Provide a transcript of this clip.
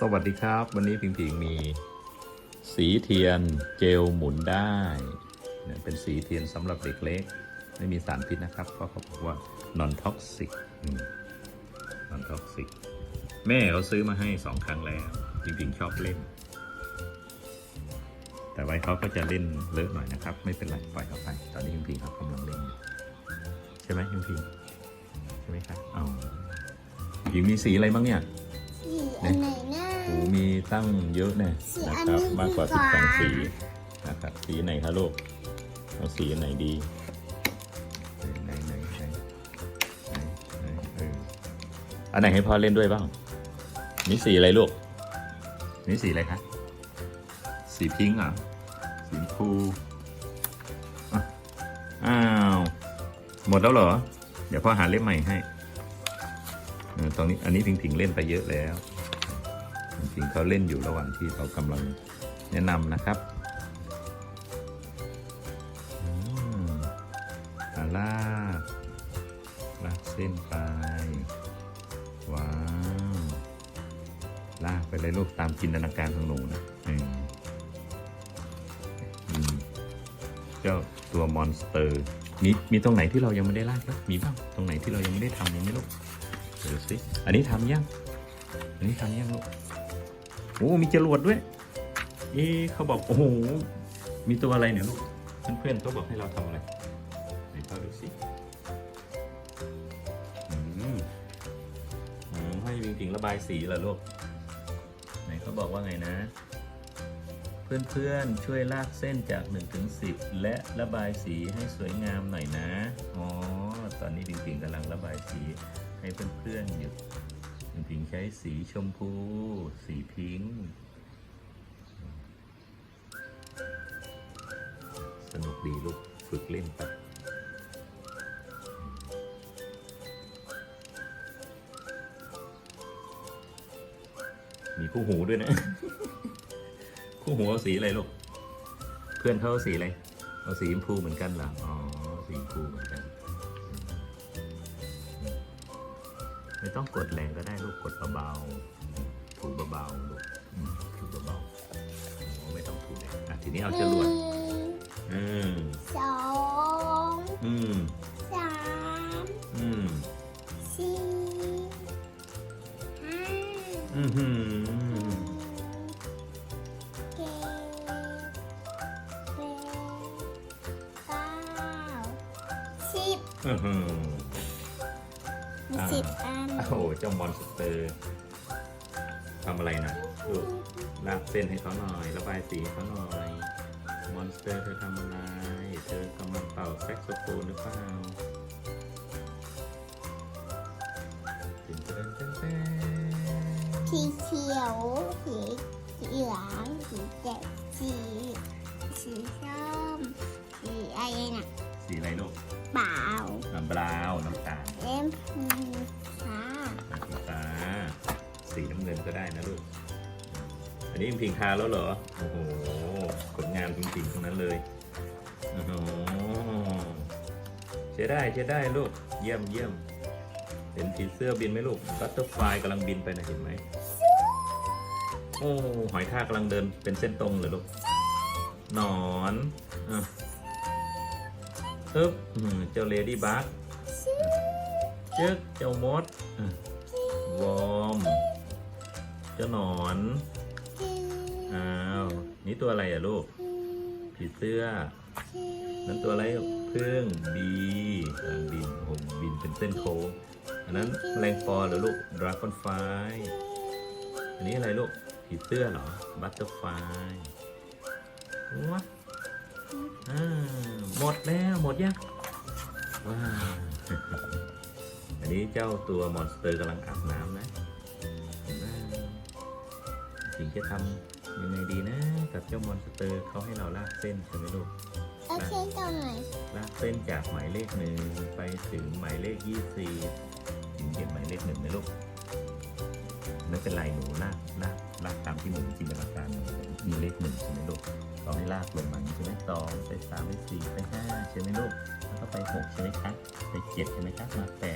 สวัสดีครับ วันนี้พิงพิงมี สีเทียนเจลหมุนได้เนี่ยเป็นสีเทียนสำหรับเด็กเล็ก ไม่มีสารพิษนะครับ เพราะเขาบอกว่า non toxic non toxic แม่เขาซื้อมาให้สองครั้งแล้วพิงพิงชอบเล่น แต่ไว้เขาก็จะเล่นเลอะหน่อยนะครับ ไม่เป็นไรปล่อยเขาไป ตอนนี้พิงพิงเขากำลังเล่นอยู่ใช่ไหมพิงพิงใช่ไหมครับเอาพิงมีสีอะไรบ้างเนี่ย สีอันไหนนะโอ้มีตั้งเยอะแน่สีนะอันครับนี้มากกว่าดีสิบกสว่าองสีนะครับ สีไหนคะลูก เอาสีไหนดี ไหนไหนไหนไหนไหนเอออันไหนให้พ่อเล่นด้วยบ้าง นี่สีอะไรลูก นี่สีอะไรคะ สีพิงค์เหรอะสีชมพูอะอ้าว หมดแล้วเหรอ เดี๋ยวพ่อหาเล่มใหม่ให้เออ ตอนนี้อันนี้พิงพิงเล่นไปเยอะแล้วจริงเขาเล่นอยู่ระหว่างที่เรากำลังแนะนำนะครับอืมลากลากเส้นไป ว้าว ลากไปเลยลูกตามจินตนาการของหนูนะอืมเจ้าตัวมอนสเตอร์ มีมีตรงไหนที่เรายังไม่ได้ลากไหมมีบ้าง ตรงไหนที่เรายังไม่ได้ทำยังไม่ลูก ดี๋ยวสิอันนี้ทำยัง อันนี้ทำยังลูกโอ้มีจรวดด้วย เอ๊เขาบอกโอ้โหมีตัวอะไรเนี่ยลูกเพื่อนๆเขาบอกให้เราทำอะไรไหนเขาดูสิอืมให้จริงระบายสีเหรอลูกไหนเขาบอกว่าไงนะ เพื่อนๆช่วยลากเส้นจาก1ถึง10 และระบายสีให้สวยงามหน่อยนะอ๋อตอนนี้จริงๆกำลังระบายสี ให้เพื่อนๆอยู่จริงใช้สีชมพู สีพิงสนุกดีลูก ฝึกเล่นไปมีคู่หูด้วยนะ คู่หูเอาสีอะไรลูก เพื่อนเขาเอาสีอะไร เอาสีชมพูเหมือนกันเหรอ อ๋อ สีชมพูเหมือนกัน ไม่ต้องกดแรงก็ได้ลูกกดเบาๆถูเบาๆลูกถูเบาๆไม่ต้องถูแรงอะทีนี้เอาจรวดหนึ่งอืมสองอืมสามอืมสี่ห้าอืมหืมเจ็ดแปดเก้าสิบอื้อหือ มีอ่าสิบอันโอ้โหเจ้ามอนสเตอร์ทำอะไรนะลูกลากเส้นให้เขาหน่อยระบายสีให้เขาหน่อย มอนสเตอร์เธอทำอะไร เธอกำลังเป่าแซกโซโฟนหรือเปล่าเต้นเต้นเต้นเต้นสีเขียวสีเหลืองสีแดงสีสีส้มสีอะไรน่ะ สีอะไรลูกเปล่าน้ำบราวน์น้ำตา สีน้ำเงินก็ได้นะลูก อันนี้พิงทาแล้วเหรอ โอ้โหผลงานจริงๆทั้งนั้นเลย โอ้โหใช้ได้ใช้ได้ลูก เยี่ยมเยี่ยมเห็นผีเสื้อบินไหมลูกบัตเตอร์ฟลายกำลังบินไปนะเห็นไหมโอ้หอยทากกำลังเดินเป็นเส้นตรงเลยลูกหนอนอะปึ๊บเจ้าเลดี้บัคเจ้าเจ้ามดวอม เจ้าหนอน อ้าว นี่ตัวอะไรอะลูก ผีเสื้อ นั่นตัวอะไรพึ่งบีกำลังบินโอ้โหบินเป็นเส้นโค้ง อันนั้นแมลงปอเหรอลูกดราก้อนไฟ อันนี้อะไรลูก ผีเสื้อเหรอ บัตเตอร์ไฟว้าหมดแล้ว หมดยังว้าอันนี้เจ้าตัวมอนสเตอร์กำลังอาบน้ำนะ จริงจะทำยังไงดีนะ กับเจ้ามอนสเตอร์เขาให้เราลากเส้นใช่ไหมลูกโอเคตรงไหนลากเส้นจากหมายเลขหนึ่งไปถึงหมายเลขยี่สิบถึงเห็นหมายเลขหนึ่งไหมลูกไม่เป็นไรหนูลากลากลากตามที่หนูจินตนาการหนูมีเลขหนึ่งใช่ไหมลูกเราให้ลากลงมาใช่ไหมสองไปสามไปสี่ไปห้าใช่ไหมลูกแล้วก็ไปหกใช่ไหมคะไปเจ็ดใช่ไหมคะมาแปดมาเก้า